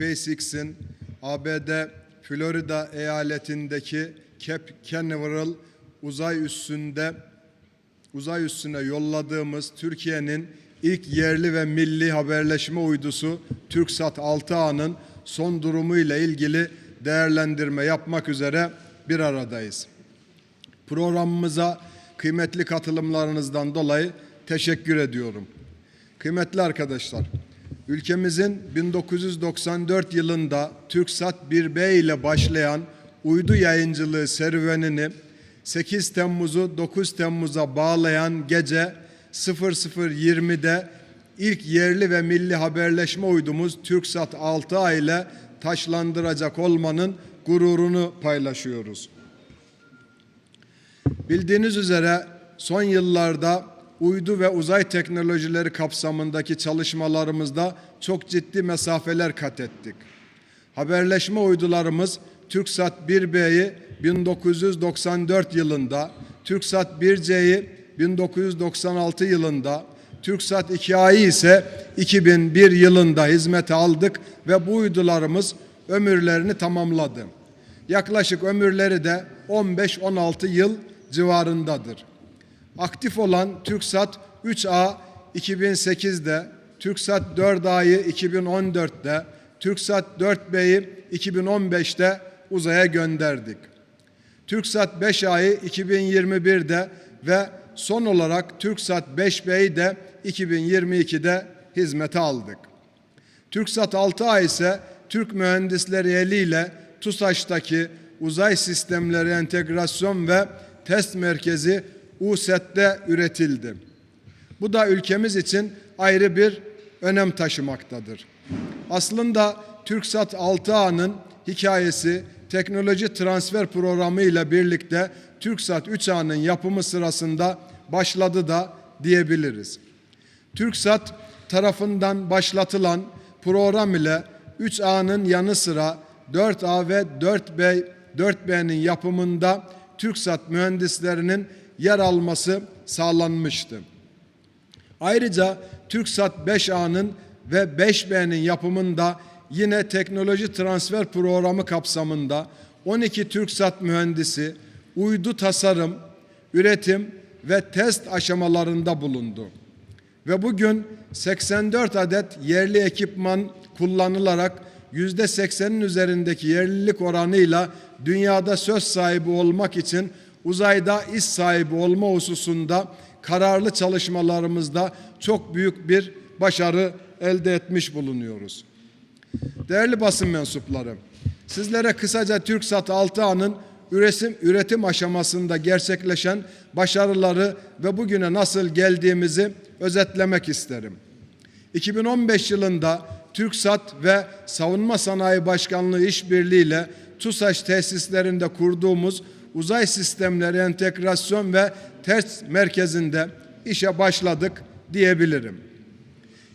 SpaceX'in ABD Florida eyaletindeki Cape Canaveral uzay üssünde uzay üssüne yolladığımız Türkiye'nin ilk yerli ve milli haberleşme uydusu TürkSat 6A'nın son durumu ile ilgili değerlendirme yapmak üzere bir aradayız. Programımıza kıymetli katılımlarınızdan dolayı teşekkür ediyorum. Kıymetli arkadaşlar, ülkemizin 1994 yılında TürkSat 1B ile başlayan uydu yayıncılığı serüvenini 8 Temmuz'u 9 Temmuz'a bağlayan gece 00.20'de ilk yerli ve milli haberleşme uydumuz TürkSat 6A ile taşlandıracak olmanın gururunu paylaşıyoruz. Bildiğiniz üzere son yıllarda uydu ve uzay teknolojileri kapsamındaki çalışmalarımızda çok ciddi mesafeler kat ettik. Haberleşme uydularımız TürkSat 1B'yi 1994 yılında, TürkSat 1C'yi 1996 yılında, TürkSat 2A'yı ise 2001 yılında hizmete aldık ve bu uydularımız ömürlerini tamamladı. Yaklaşık ömürleri de 15-16 yıl civarındadır. Aktif olan TürkSat 3A 2008'de, TürkSat 4A'yı 2014'te, TürkSat 4B'yi 2015'te uzaya gönderdik. TürkSat 5A'yı 2021'de ve son olarak TürkSat 5B'yi de 2022'de hizmete aldık. TürkSat 6A ise Türk mühendisleri eliyle TUSAŞ'taki Uzay Sistemleri Entegrasyon ve Test Merkezi USET'te üretildi. Bu da ülkemiz için ayrı bir önem taşımaktadır. Aslında TürkSat 6A'nın hikayesi teknoloji transfer programı ile birlikte TürkSat 3A'nın yapımı sırasında başladı da diyebiliriz. TürkSat tarafından başlatılan program ile 3A'nın yanı sıra 4A ve 4B 4B'nin yapımında TürkSat mühendislerinin yer alması sağlanmıştı. Ayrıca TürkSat 5A'nın ve 5B'nin yapımında yine teknoloji transfer programı kapsamında 12 TürkSat mühendisi uydu tasarım, üretim ve test aşamalarında bulundu. Ve bugün 84 adet yerli ekipman kullanılarak yüzde 80'in üzerindeki yerlilik oranıyla dünyada söz sahibi olmak için uzayda iş sahibi olma hususunda kararlı çalışmalarımızda çok büyük bir başarı elde etmiş bulunuyoruz. Değerli basın mensupları, sizlere kısaca TürkSat 6A'nın üretim, üretim aşamasında gerçekleşen başarıları ve bugüne nasıl geldiğimizi özetlemek isterim. 2015 yılında TürkSat ve Savunma Sanayi Başkanlığı işbirliğiyle TUSAŞ tesislerinde kurduğumuz Uzay Sistemleri Entegrasyon ve Test Merkezi'nde işe başladık diyebilirim.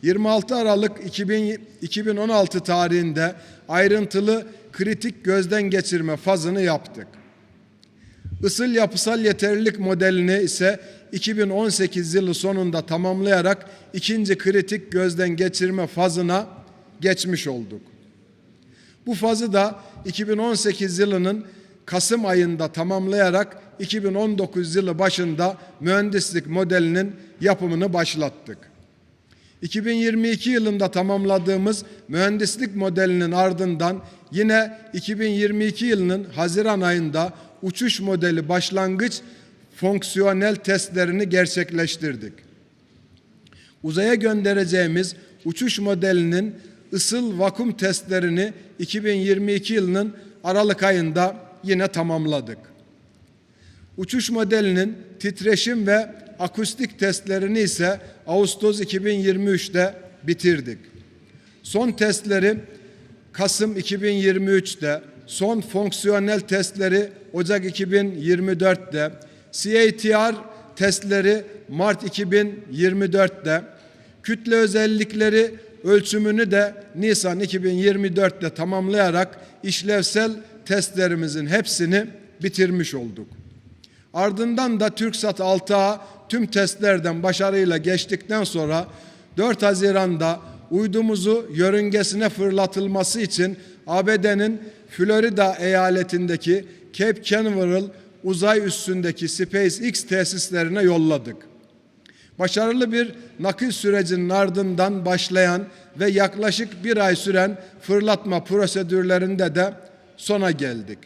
26 Aralık 2000, 2016 tarihinde ayrıntılı kritik gözden geçirme fazını yaptık. Isıl yapısal yeterlilik modelini ise 2018 yılı sonunda tamamlayarak ikinci kritik gözden geçirme fazına geçmiş olduk. Bu fazı da 2018 yılının Kasım ayında tamamlayarak 2019 yılı başında mühendislik modelinin yapımını başlattık. 2022 yılında tamamladığımız mühendislik modelinin ardından yine 2022 yılının Haziran ayında uçuş modeli başlangıç fonksiyonel testlerini gerçekleştirdik. Uzaya göndereceğimiz uçuş modelinin ısıl vakum testlerini 2022 yılının Aralık ayında yine tamamladık. Uçuş modelinin titreşim ve akustik testlerini ise Ağustos 2023'te bitirdik. Son testleri Kasım 2023'te, son fonksiyonel testleri Ocak 2024'te, CATR testleri Mart 2024'te, kütle özellikleri ölçümünü de Nisan 2024'te tamamlayarak işlevsel testlerimizin hepsini bitirmiş olduk. Ardından da TürkSat 6A tüm testlerden başarıyla geçtikten sonra 4 Haziran'da uydumuzu yörüngesine fırlatılması için ABD'nin Florida eyaletindeki Cape Canaveral uzay üssündeki SpaceX tesislerine yolladık. Başarılı bir nakil sürecinin ardından başlayan ve yaklaşık bir ay süren fırlatma prosedürlerinde de sona geldik.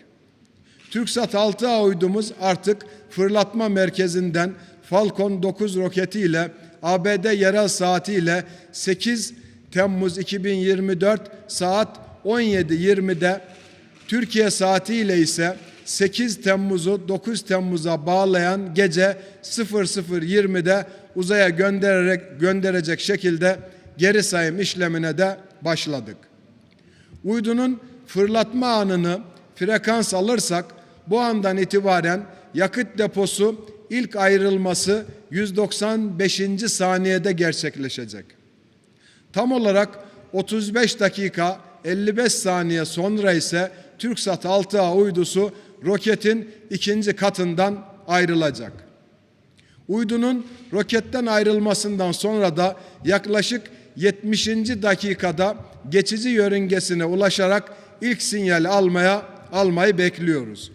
TürkSat 6A uydumuz artık fırlatma merkezinden Falcon 9 roketiyle ABD yerel saatiyle 8 Temmuz 2024 saat 17.20'de Türkiye saatiyle ise 8 Temmuz'u 9 Temmuz'a bağlayan gece 00.20'de uzaya göndererek gönderecek şekilde geri sayım işlemine de başladık. Uydunun fırlatma anını frekans alırsak bu andan itibaren yakıt deposu ilk ayrılması 195. saniyede gerçekleşecek. Tam olarak 35 dakika 55 saniye sonra ise TürkSat 6A uydusu roketin ikinci katından ayrılacak. Uydunun roketten ayrılmasından sonra da yaklaşık 70. dakikada geçici yörüngesine ulaşarak ilk sinyal almaya almayı bekliyoruz.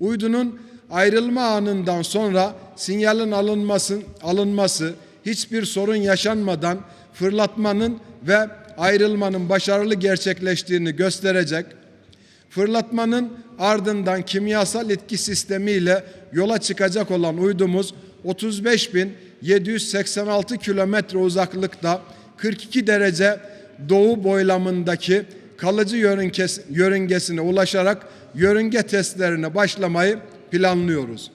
Uydunun ayrılma anından sonra sinyalin alınması, alınması hiçbir sorun yaşanmadan fırlatmanın ve ayrılmanın başarılı gerçekleştiğini gösterecek. Fırlatmanın ardından kimyasal etki sistemiyle yola çıkacak olan uydumuz 35.786 kilometre uzaklıkta 42 derece doğu boylamındaki kalıcı yörünges, yörüngesine ulaşarak yörünge testlerine başlamayı planlıyoruz.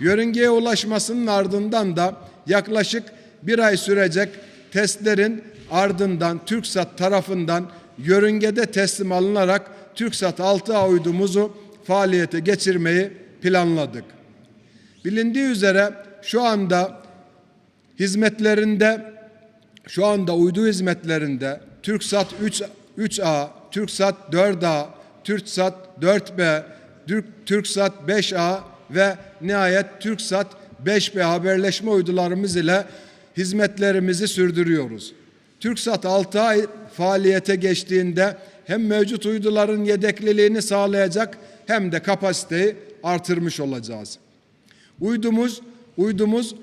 Yörüngeye ulaşmasının ardından da yaklaşık bir ay sürecek testlerin ardından TürkSat tarafından yörüngede teslim alınarak TürkSat 6A uydumuzu faaliyete geçirmeyi planladık. Bilindiği üzere şu anda hizmetlerinde şu anda uydu hizmetlerinde TürkSat 3 3A, TürkSat 4A, TürkSat 4B, Türk, TürkSat 5A ve nihayet TürkSat 5B haberleşme uydularımız ile hizmetlerimizi sürdürüyoruz. TürkSat 6A faaliyete geçtiğinde hem mevcut uyduların yedekliliğini sağlayacak hem de kapasiteyi artırmış olacağız. Uydumuz uydumuz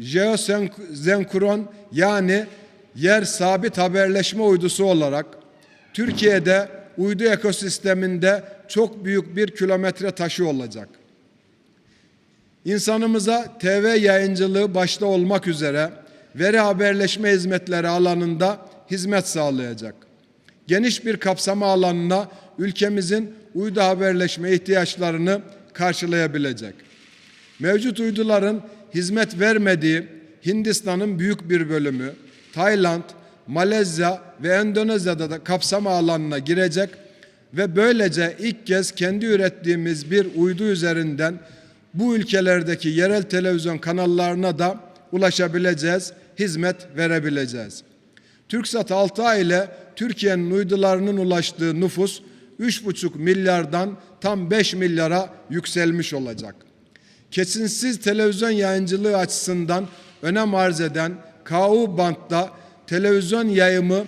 jeosenkron yani yer sabit haberleşme uydusu olarak Türkiye'de uydu ekosisteminde çok büyük bir kilometre taşı olacak. İnsanımıza TV yayıncılığı başta olmak üzere veri haberleşme hizmetleri alanında hizmet sağlayacak. Geniş bir kapsama alanına ülkemizin uydu haberleşme ihtiyaçlarını karşılayabilecek. Mevcut uyduların hizmet vermediği Hindistan'ın büyük bir bölümü, Tayland, Malezya ve Endonezya'da da kapsama alanına girecek ve böylece ilk kez kendi ürettiğimiz bir uydu üzerinden bu ülkelerdeki yerel televizyon kanallarına da ulaşabileceğiz, hizmet verebileceğiz. TürkSat 6A ile Türkiye'nin uydularının ulaştığı nüfus 3,5 milyardan tam 5 milyara yükselmiş olacak. Kesintisiz televizyon yayıncılığı açısından önem arz eden KU bantta televizyon yayımı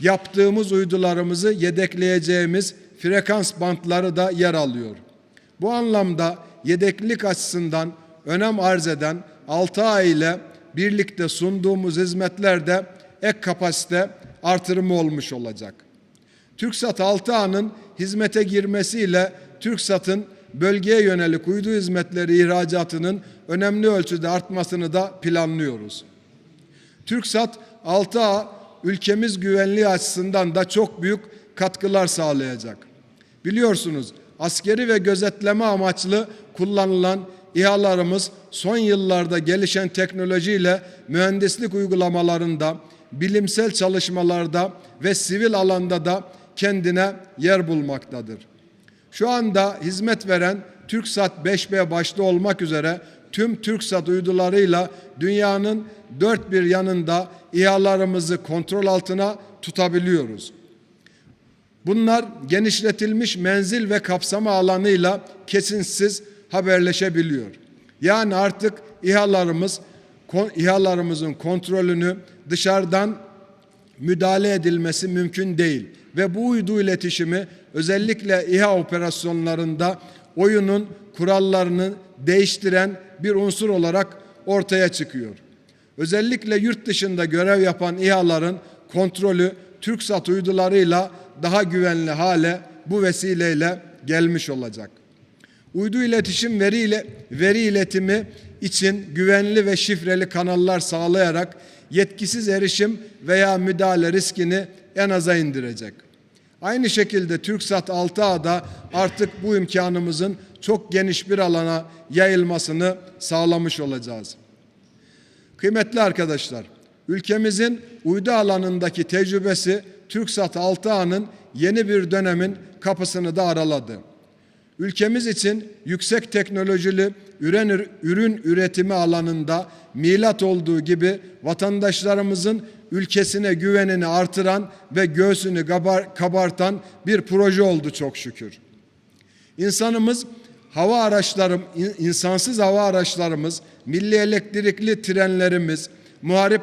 yaptığımız uydularımızı yedekleyeceğimiz frekans bantları da yer alıyor. Bu anlamda yedeklilik açısından önem arz eden 6A ile birlikte sunduğumuz hizmetlerde ek kapasite artırımı olmuş olacak. TürkSat 6A'nın hizmete girmesiyle TürkSat'ın bölgeye yönelik uydu hizmetleri ihracatının önemli ölçüde artmasını da planlıyoruz. TürkSat 6A ülkemiz güvenliği açısından da çok büyük katkılar sağlayacak. Biliyorsunuz askeri ve gözetleme amaçlı kullanılan İHA'larımız son yıllarda gelişen teknolojiyle mühendislik uygulamalarında, bilimsel çalışmalarda ve sivil alanda da kendine yer bulmaktadır. Şu anda hizmet veren TürkSat 5B başta olmak üzere tüm TürkSat uydularıyla dünyanın dört bir yanında İHA'larımızı kontrol altına tutabiliyoruz. Bunlar genişletilmiş menzil ve kapsama alanıyla kesintisiz haberleşebiliyor. Yani artık İHA'larımız İHA'larımızın kontrolünü dışarıdan müdahale edilmesi mümkün değil ve bu uydu iletişimi özellikle İHA operasyonlarında oyunun kurallarını değiştiren bir unsur olarak ortaya çıkıyor. Özellikle yurt dışında görev yapan İHA'ların kontrolü TürkSat uydularıyla daha güvenli hale bu vesileyle gelmiş olacak. Uydu iletişim veri ile veri iletimi için güvenli ve şifreli kanallar sağlayarak yetkisiz erişim veya müdahale riskini en aza indirecek. Aynı şekilde TürkSat 6A'da artık bu imkanımızın çok geniş bir alana yayılmasını sağlamış olacağız. Kıymetli arkadaşlar, ülkemizin uydu alanındaki tecrübesi TürkSat 6A'nın yeni bir dönemin kapısını da araladı. Ülkemiz için yüksek teknolojili ürün, ürün üretimi alanında milat olduğu gibi vatandaşlarımızın ülkesine güvenini artıran ve göğsünü kabar, kabartan bir proje oldu çok şükür. İnsanımız hava araçlarım, insansız hava araçlarımız, milli elektrikli trenlerimiz, muharip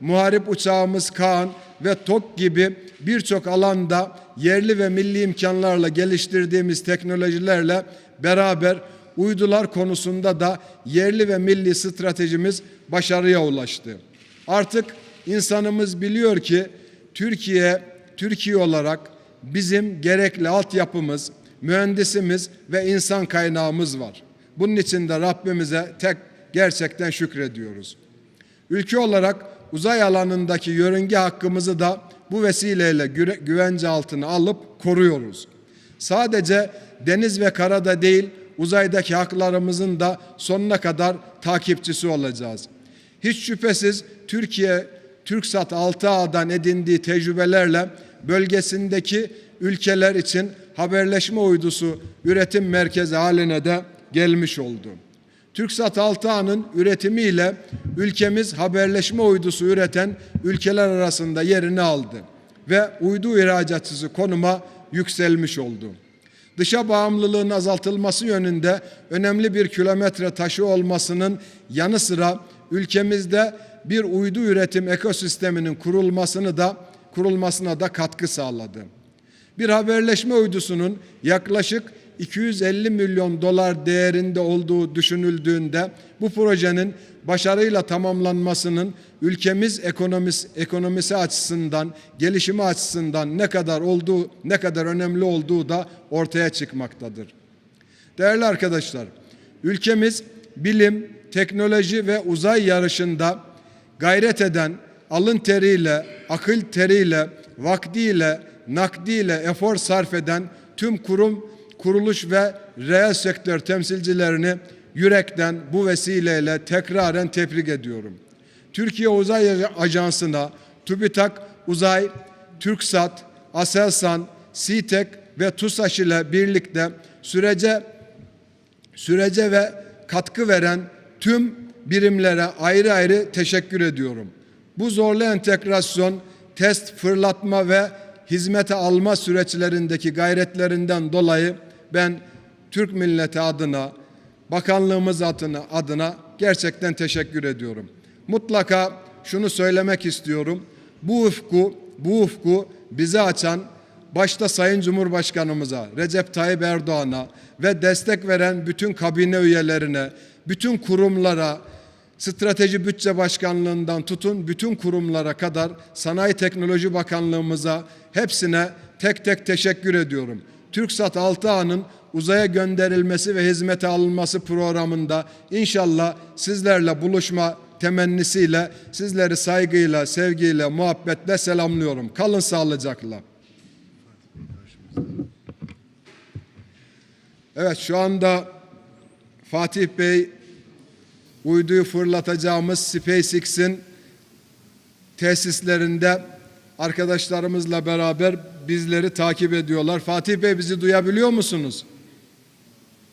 muharip uçağımız Kaan ve TOK gibi birçok alanda yerli ve milli imkanlarla geliştirdiğimiz teknolojilerle beraber uydular konusunda da yerli ve milli stratejimiz başarıya ulaştı. Artık insanımız biliyor ki Türkiye Türkiye olarak bizim gerekli altyapımız, mühendisimiz ve insan kaynağımız var. Bunun için de Rabbimize tek gerçekten şükrediyoruz. Ülke olarak uzay alanındaki yörünge hakkımızı da bu vesileyle güvence altına alıp koruyoruz. Sadece deniz ve karada değil, uzaydaki haklarımızın da sonuna kadar takipçisi olacağız. Hiç şüphesiz Türkiye, TürkSat 6A'dan edindiği tecrübelerle bölgesindeki ülkeler için haberleşme uydusu üretim merkezi haline de gelmiş oldu. TürkSat 6A'nın üretimiyle ülkemiz haberleşme uydusu üreten ülkeler arasında yerini aldı ve uydu ihracatçısı konuma yükselmiş oldu. Dışa bağımlılığın azaltılması yönünde önemli bir kilometre taşı olmasının yanı sıra ülkemizde bir uydu üretim ekosisteminin kurulmasını da kurulmasına da katkı sağladı. Bir haberleşme uydusunun yaklaşık 250 milyon dolar değerinde olduğu düşünüldüğünde bu projenin başarıyla tamamlanmasının ülkemiz ekonomisi, ekonomisi açısından, gelişimi açısından ne kadar olduğu, ne kadar önemli olduğu da ortaya çıkmaktadır. Değerli arkadaşlar, ülkemiz bilim, teknoloji ve uzay yarışında gayret eden, alın teriyle, akıl teriyle, vaktiyle, nakdiyle efor sarf eden tüm kurum kuruluş ve reel sektör temsilcilerini yürekten bu vesileyle tekraren tebrik ediyorum. Türkiye Uzay Ajansı'na TÜBİTAK Uzay, TürkSat, Aselsan, SİTEK ve TUSAŞ ile birlikte sürece sürece ve katkı veren tüm birimlere ayrı ayrı teşekkür ediyorum. Bu zorlu entegrasyon, test, fırlatma ve hizmete alma süreçlerindeki gayretlerinden dolayı ben Türk milleti adına, bakanlığımız adına, adına gerçekten teşekkür ediyorum. Mutlaka şunu söylemek istiyorum. Bu ufku, bu ufku bize açan başta Sayın Cumhurbaşkanımıza, Recep Tayyip Erdoğan'a ve destek veren bütün kabine üyelerine, bütün kurumlara, Strateji Bütçe Başkanlığından tutun bütün kurumlara kadar Sanayi Teknoloji Bakanlığımıza hepsine tek tek teşekkür ediyorum. TürkSat 6A'nın uzaya gönderilmesi ve hizmete alınması programında inşallah sizlerle buluşma temennisiyle sizleri saygıyla, sevgiyle, muhabbetle selamlıyorum. Kalın sağlıcakla. Evet şu anda Fatih Bey uyduyu fırlatacağımız SpaceX'in tesislerinde arkadaşlarımızla beraber bizleri takip ediyorlar. Fatih Bey bizi duyabiliyor musunuz?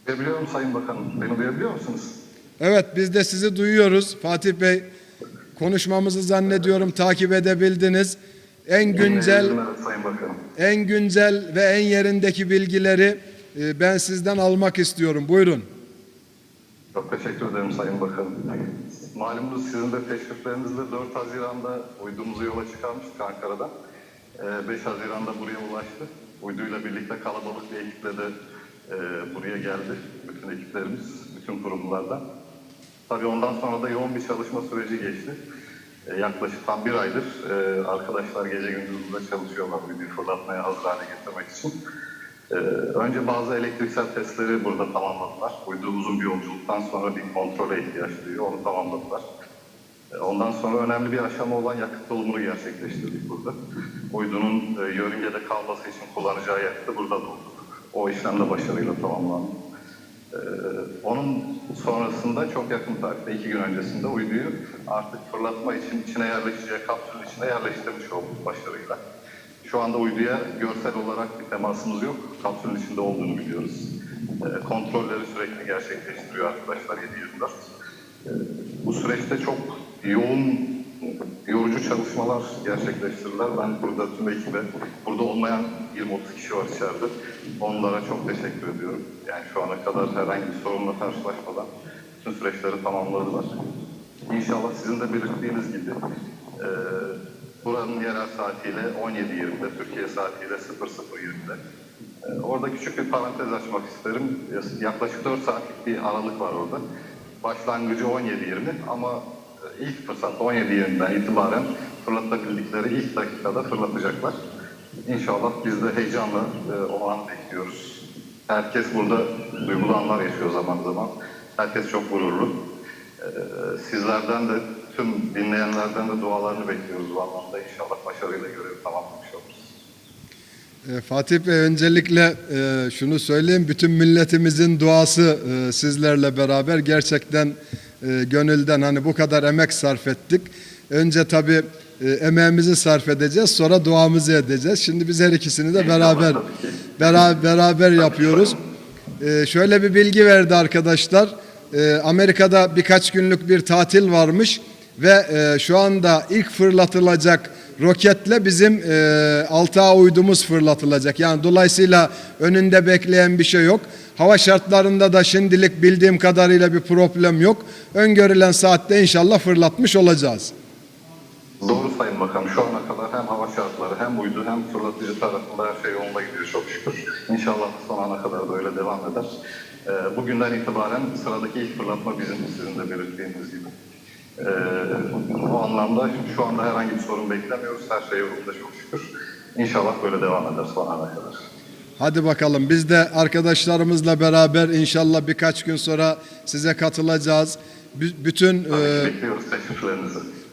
Duyabiliyorum Sayın Bakanım. Beni duyabiliyor musunuz? Evet biz de sizi duyuyoruz. Fatih Bey konuşmamızı zannediyorum takip edebildiniz. En güncel en güncel ve en yerindeki bilgileri e, ben sizden almak istiyorum. Buyurun. Çok teşekkür ederim Sayın Bakanım. malumunuz sizin de teşriflerinizle 4 Haziran'da uydumuzu yola çıkarmıştık Ankara'dan. Ee, 5 Haziran'da buraya ulaştı. Uyduyla birlikte kalabalık bir ekiple de e, buraya geldi. Bütün ekiplerimiz, bütün kurumlardan. Tabii ondan sonra da yoğun bir çalışma süreci geçti. Ee, yaklaşık tam bir aydır e, arkadaşlar gece gündüz burada çalışıyorlar uyduyu fırlatmaya hazır hale getirmek için. Ee, önce bazı elektriksel testleri burada tamamladılar. Uydu uzun bir yolculuktan sonra bir kontrole ihtiyaç duyuyor, onu tamamladılar. Ee, Ondan sonra önemli bir aşama olan yakıt dolumunu gerçekleştirdik burada. Uydunun e, yörüngede kalması için kullanacağı yakıtı burada doldurduk. O işlem de başarıyla tamamlandı. Ee, onun sonrasında çok yakın tarihte, iki gün öncesinde uyduyu artık fırlatma için içine yerleşeceği kapsülün içine yerleştirmiş olduk başarıyla. Şu anda uyduya görsel olarak bir temasımız yok. Kapsülün içinde olduğunu biliyoruz. Ee, kontrolleri sürekli gerçekleştiriyor arkadaşlar 724. Ee, bu süreçte çok yoğun, yorucu çalışmalar gerçekleştirdiler. Ben burada tüm ekibe, burada olmayan 20-30 kişi var içeride. Onlara çok teşekkür ediyorum. Yani şu ana kadar herhangi bir sorunla karşılaşmadan bütün süreçleri tamamladılar. İnşallah sizin de belirttiğiniz gibi e, buranın yerel saatiyle 17.20'de, Türkiye saatiyle 00.20'de. E, orada küçük bir parantez açmak isterim. Yaklaşık 4 saatlik bir aralık var orada. Başlangıcı 17.20 ama e, ilk fırsat 17.20'den itibaren fırlatabildikleri ilk dakikada fırlatacaklar. İnşallah biz de heyecanla e, o an bekliyoruz. Herkes burada duygulu anlar yaşıyor zaman zaman. Herkes çok gururlu. Ee, Sizlerden de tüm dinleyenlerden de dualarını bekliyoruz bu anlamda. İnşallah başarıyla görevi tamamlamış oluruz. E, Fatih Bey öncelikle e, şunu söyleyeyim. Bütün milletimizin duası e, sizlerle beraber gerçekten e, gönülden hani bu kadar emek sarf ettik. Önce tabii e, emeğimizi sarf edeceğiz sonra duamızı edeceğiz. Şimdi biz her ikisini de beraber beraber, beraber yapıyoruz. E, şöyle bir bilgi verdi arkadaşlar. E, Amerika'da birkaç günlük bir tatil varmış ve e, şu anda ilk fırlatılacak roketle bizim e, altığa uydumuz fırlatılacak. Yani dolayısıyla önünde bekleyen bir şey yok. Hava şartlarında da şimdilik bildiğim kadarıyla bir problem yok. Öngörülen saatte inşallah fırlatmış olacağız. Doğru Sayın Bakanım. Şu ana kadar hem hava şartları hem uydu hem fırlatıcı tarafında her şey yolunda gidiyor çok şükür. İnşallah son ana kadar da öyle devam eder. Ee, bugünden itibaren sıradaki ilk fırlatma bizim sizin de belirttiğiniz gibi. Ee, o anlamda şu anda herhangi bir sorun beklemiyoruz. Her şey yolunda çok şükür. İnşallah böyle devam eder son ana kadar. Hadi bakalım biz de arkadaşlarımızla beraber inşallah birkaç gün sonra size katılacağız. Bü- Bütün e, bekliyoruz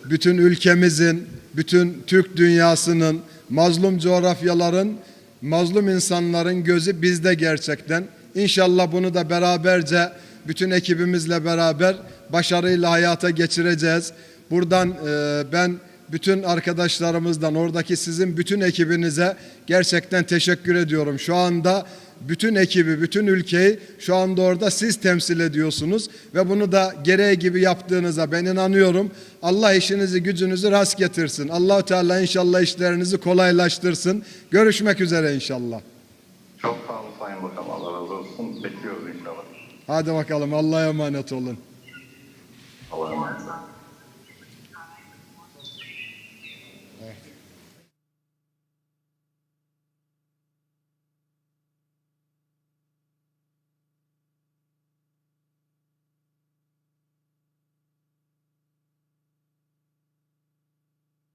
bütün ülkemizin, bütün Türk dünyasının, mazlum coğrafyaların, mazlum insanların gözü bizde gerçekten. İnşallah bunu da beraberce bütün ekibimizle beraber başarıyla hayata geçireceğiz. Buradan e, ben bütün arkadaşlarımızdan, oradaki sizin bütün ekibinize gerçekten teşekkür ediyorum. Şu anda bütün ekibi, bütün ülkeyi şu anda orada siz temsil ediyorsunuz ve bunu da gereği gibi yaptığınıza ben inanıyorum. Allah işinizi, gücünüzü rast getirsin. Allahu Teala inşallah işlerinizi kolaylaştırsın. Görüşmek üzere inşallah. Hadi bakalım Allah'a emanet olun. Allah'a emanet olun.